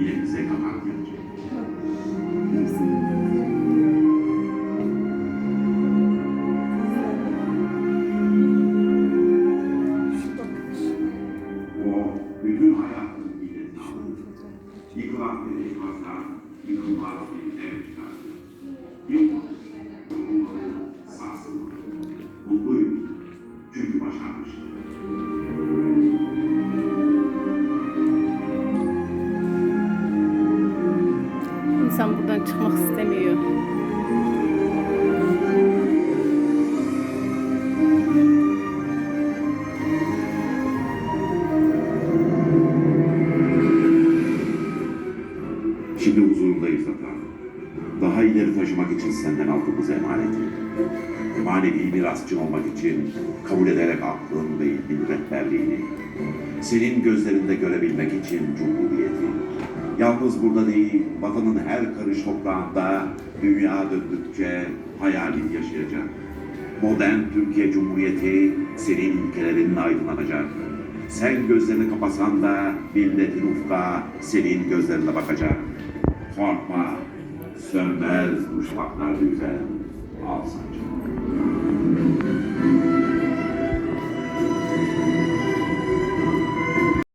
yine bize kanat gelecek. O bütün hayatın biletini aldı. Yıkılan bir enkazdan yıkılmaz bir ev çıkardı. Yılmadı, yorulmadı, sarsılmadı. Mutluyum. Çünkü başarmıştı. İnsan buradan çıkmak istemiyor. Şimdi huzurundayız Ata. Daha ileri taşımak için senden aldığımız emaneti. Manevi mirasçın olmak için kabul ederek aklın ve ilmin rehberliğini. Senin gözlerinde görebilmek için cumhuriyeti. Yalnız burada değil, vatanın her karış toprağında dünya döndükçe hayalin yaşayacak. Modern Türkiye Cumhuriyeti senin ilkelerinle aydınlanacak. Sen gözlerini kapasan da milletin ufka senin gözlerine bakacak. Korkma, sönmez bu şafaklar güzel. Al sancak.